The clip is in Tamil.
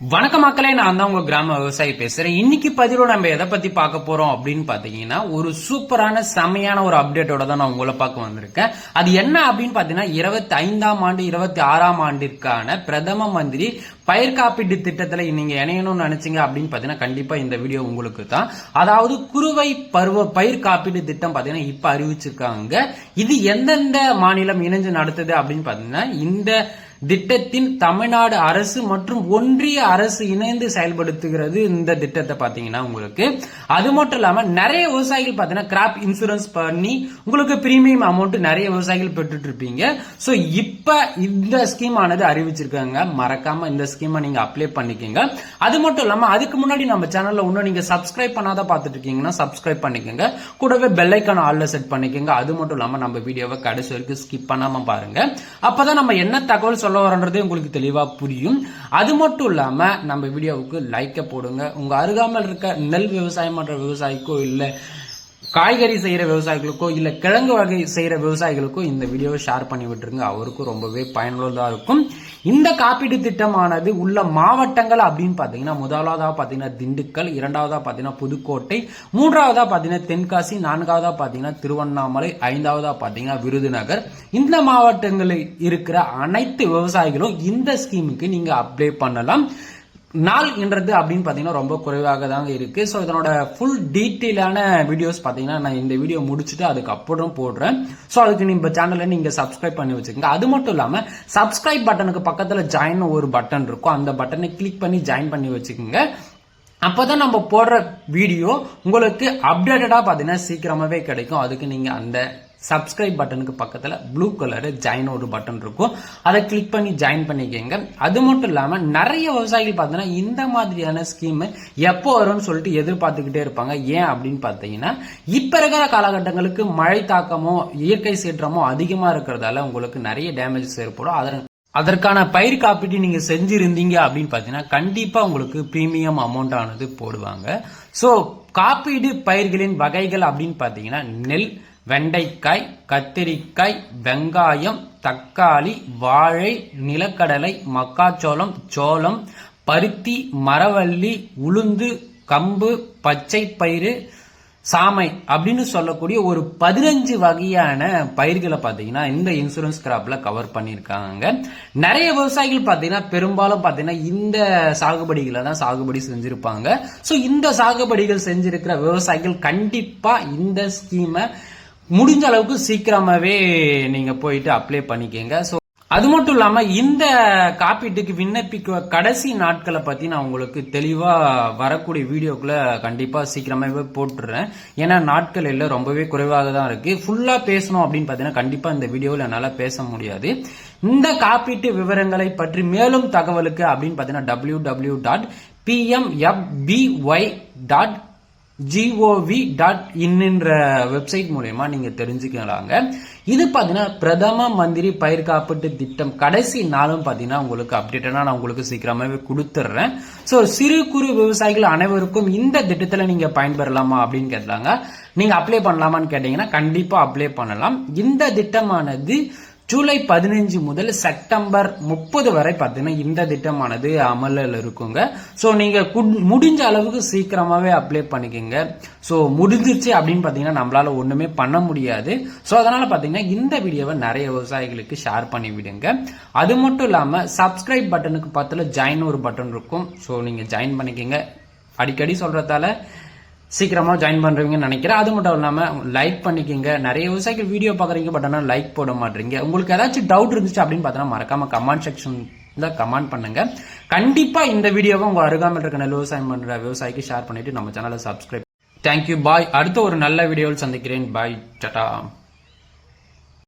வணக்க மக்களே நான் தான் உங்க கிராம விவசாயி பேசுறேன். இன்னைக்கு பதிவில் நம்ம எதை பத்தி பார்க்க போறோம் அப்படின்னு பாத்தீங்கன்னா ஒரு சூப்பரான செமையான ஒரு அப்டேட்டோட தான் நான் உங்களை பார்க்க வந்திருக்கேன். அது என்ன அப்படின்னு பாத்தீங்கன்னா இருபத்தி ஐந்தாம் ஆண்டு இருபத்தி ஆறாம் ஆண்டிற்கான பிரதம மந்திரி பயிர் காப்பீட்டு திட்டத்துல நீங்க இணையணும்னு நினைச்சீங்க அப்படின்னு பாத்தீங்கன்னா கண்டிப்பா இந்த வீடியோ உங்களுக்கு தான். அதாவது குறுவை பருவ பயிர் காப்பீட்டு திட்டம் பாத்தீங்கன்னா இப்ப அறிவிச்சிருக்காங்க. இது எந்தெந்த மாநிலம் இணைஞ்சு நடத்துது அப்படின்னு பாத்தீங்கன்னா இந்த திட்டத்தின் தமிழ்நாடு அரசு மற்றும் ஒன்றிய அரசு இணைந்து செயல்படுத்துகிறது இந்த திட்டத்தை பாத்தீங்கன்னா உங்களுக்கு. அது மட்டும் இல்லாம நிறைய விவசாயிகள் பாத்தீங்கன்னா கிராப் இன்சூரன்ஸ் பண்ணி உங்களுக்கு பிரீமியம் அமௌண்ட் நிறைய விவசாயிகள் பெற்றுட்டு இருப்பீங்க சோ இப்ப இந்த ஸ்கீம் ஆனது அறிவிச்சிருக்காங்க. மறக்காம இந்த ஸ்கீமை நீங்க அப்ளை பண்ணிக்கோங்க. அது மட்டும் இல்லாம அதுக்கு முன்னாடி நம்ம சேனல்ல இன்னும் நீங்க சப்ஸ்கிரைப் பண்ணாத பாத்துட்டு இருக்கீங்கன்னா சப்ஸ்கிரைப் பண்ணிக்கோங்க. கூடவே பெல் ஐக்கான ஆல்ல செட் பண்ணிக்கோங்க. அது மட்டும் இல்லாம நம்ம வீடியோவை கடைசி வரைக்கும் ஸ்கிப் பண்ணாம பாருங்க. அப்பதான் நம்ம என்ன தகவல் சொல்ல வரோன்றதே உங்களுக்கு தெளிவா புரியும். அது மட்டும் இல்லாம நம்ம வீடியோவுக்கு லைக்கை போடுங்க. உங்க அருகாமல் இருக்க நெல் விவசாயம் பண்ற விவசாயிக்கோ இல்லை காய்கறி செய்கிற விவசாயிகளுக்கோ இல்லை கிழங்கு வகை செய்கிற விவசாயிகளுக்கோ இந்த வீடியோவை ஷேர் பண்ணி விட்டுருங்க. அவருக்கும் ரொம்பவே பயனுள்ளதாக இருக்கும். இந்த காப்பீடு திட்டமானது உள்ள மாவட்டங்கள் அப்படின்னு பார்த்தீங்கன்னா முதலாவதாக பார்த்தீங்கன்னா திண்டுக்கல் இரண்டாவதாக பார்த்தீங்கன்னா புதுக்கோட்டை மூன்றாவதாக பார்த்தீங்கன்னா தென்காசி நான்காவதாக பார்த்தீங்கன்னா திருவண்ணாமலை ஐந்தாவதாக பார்த்தீங்கன்னா விருதுநகர். இந்த மாவட்டங்களில் இருக்கிற அனைத்து விவசாயிகளும் இந்த ஸ்கீமுக்கு நீங்கள் அப்ளை பண்ணலாம். நாள் என்றது அப்படின்னு பார்த்தீங்கன்னா ரொம்ப குறைவாக தாங்க இருக்குது ஸோ இதனோட ஃபுல் டீட்டெயிலான வீடியோஸ் பார்த்தீங்கன்னா நான் இந்த வீடியோ முடிச்சுட்டு அதுக்கப்புறம் போடுறேன். ஸோ அதுக்கு நீங்க சேனலை நீங்கள் சப்ஸ்கிரைப் பண்ணி வச்சுக்கோங்க. அது மட்டும் இல்லாமல் சப்ஸ்கிரைப் பட்டனுக்கு பக்கத்தில் ஜாயின் ஒரு பட்டன் இருக்கும். அந்த பட்டனை கிளிக் பண்ணி ஜாயின் பண்ணி வச்சுக்கோங்க. அப்பதான் நம்ம போடுற வீடியோ உங்களுக்கு அப்டேட்டடாக பார்த்தீங்கன்னா சீக்கிரமாகவே கிடைக்கும். அதுக்கு நீங்கள் அந்த சப்ஸ்கிரைப் பட்டனுக்கு பக்கத்தில் ப்ளூ கலர் ஜாயின் ஒரு பட்டன் இருக்கும். அதை கிளிக் பண்ணி ஜாயின் பண்ணிக்கோங்க. அது மட்டும் இல்லாமல் நிறைய விவசாயிகள் பார்த்தீங்கன்னா இந்த மாதிரியான ஸ்கீம் எப்போ வரும்னு சொல்லிட்டு எதிர்பார்த்துக்கிட்டே இருப்பாங்க. ஏன் அப்படின்னு பார்த்தீங்கன்னா இப்போ இருக்கிற காலகட்டங்களுக்கு மழை தாக்கமோ இயற்கை சீற்றமோ அதிகமாக இருக்கிறதால உங்களுக்கு நிறைய டேமேஜஸ் ஏற்படும். அதன் அதற்கான பயிர் காப்பீட்டு நீங்க செஞ்சிருந்தீங்க அப்படின்னு பாத்தீங்கன்னா கண்டிப்பா உங்களுக்கு பிரீமியம் அமௌண்ட் ஆனது போடுவாங்க. சோ காப்பீடு பயிர்களின் வகைகள் அப்படின்னு பாத்தீங்கன்னா நெல் வெண்டைக்காய் கத்திரிக்காய் வெங்காயம் தக்காளி வாழை நிலக்கடலை மக்காச்சோளம் சோளம் பருத்தி மரவள்ளி உளுந்து கம்பு பச்சை பயிறு சாமை அப்படின்னு சொல்லக்கூடிய ஒரு பதினஞ்சு வகையான பயிர்களை பார்த்தீங்கன்னா இந்த இன்சூரன்ஸ் கிராப்ல கவர் பண்ணியிருக்காங்க. நிறைய விவசாயிகள் பார்த்தீங்கன்னா பெரும்பாலும் பார்த்தீங்கன்னா இந்த சாகுபடிகளை தான் சாகுபடி செஞ்சிருப்பாங்க. ஸோ இந்த சாகுபடிகள் செஞ்சிருக்கிற விவசாயிகள் கண்டிப்பாக இந்த ஸ்கீமை முடிஞ்ச அளவுக்கு சீக்கிரமாவே நீங்க போயிட்டு அப்ளை பண்ணிக்கங்க. ஸோ அது மட்டும் இல்லாம இந்த காப்பீட்டுக்கு விண்ணப்பிக்க கடைசி நாட்களை பத்தி நான் உங்களுக்கு தெளிவா வரக்கூடிய வீடியோக்குள்ள கண்டிப்பா சீக்கிரமாவே போட்டுறேன். ஏன்னா நாட்கள் எல்லாம் ரொம்பவே குறைவாக தான் இருக்கு. ஃபுல்லா பேசணும் அப்படின்னு பாத்தீங்கன்னா கண்டிப்பா இந்த வீடியோவில் என்னால பேச முடியாது. இந்த காப்பீட்டு விவரங்களை பற்றி மேலும் தகவலுக்கு அப்படின்னு பாத்தீங்கன்னா W W dot PMFBY dot GOV dot இன்னின்ற website மூலயமா நீங்க தெரிஞ்சுக்கலாங்க. இது பார்த்தீங்கன்னா பிரதம மந்திரி பயிர் காப்பீட்டு திட்டம். கடைசி நாளும் பார்த்தீங்கன்னா உங்களுக்கு அப்டேட்டடா நான் உங்களுக்கு சீக்கிரமாகவே கொடுத்துட்றேன் ஸோ சிறு குறு விவசாயிகள் அனைவருக்கும் இந்த திட்டத்தில் நீங்கள் பயன்பெறலாமா அப்படின்னு கேட்டாங்க. நீங்கள் அப்ளை பண்ணலாமான்னு கேட்டீங்கன்னா கண்டிப்பாக அப்ளை பண்ணலாம். இந்த திட்டமானது ஜூலை பதினஞ்சு முதல் செப்டம்பர் முப்பது வரை பார்த்தீங்கன்னா இந்த திட்டமானது அமலில் இருக்குங்க. ஸோ நீங்கள் முடிஞ்ச அளவுக்கு சீக்கிரமாகவே அப்ளை பண்ணிக்கோங்க. ஸோ முடிஞ்சிருச்சு அப்படின்னு பார்த்தீங்கன்னா நம்மளால ஒன்றுமே பண்ண முடியாது. ஸோ அதனால் பார்த்தீங்கன்னா இந்த வீடியோவை நிறைய விவசாயிகளுக்கு ஷேர் பண்ணி விடுங்க. அது மட்டும் இல்லாமல் சப்ஸ்கிரைப் பட்டனுக்கு பக்கத்துல ஜாயின் ஒரு பட்டன் இருக்கும். ஸோ நீங்கள் ஜாயின் பண்ணிக்கோங்க. அடிக்கடி சொல்கிறதால சீக்கிரமாக ஜாயின் பண்ணுறீங்கன்னு நினைக்கிறேன். அது மட்டும் இல்லாமல் லைக் பண்ணிக்கோங்க. நிறைய விவசாயிகள் வீடியோ பார்க்குறீங்க பட் ஆனால் லைக் போட மாட்டீங்க. உங்களுக்கு ஏதாச்சும் டவுட் இருந்துச்சு அப்படின்னு பார்த்தோன்னா மறக்காம கமெண்ட் செக்ஷன்ல கமெண்ட் பண்ணுங்க. கண்டிப்பா இந்த வீடியோவை உங்க அருகாமல் இருக்க நெல் விவசாயம் பண்ற விவசாயிக்கு ஷேர் பண்ணிட்டு நம்ம சேனலை சப்ஸ்கிரைப் தேங்க்யூ பாய் அடுத்த ஒரு நல்ல வீடியோவில் சந்திக்கிறேன். பாய் டட்டா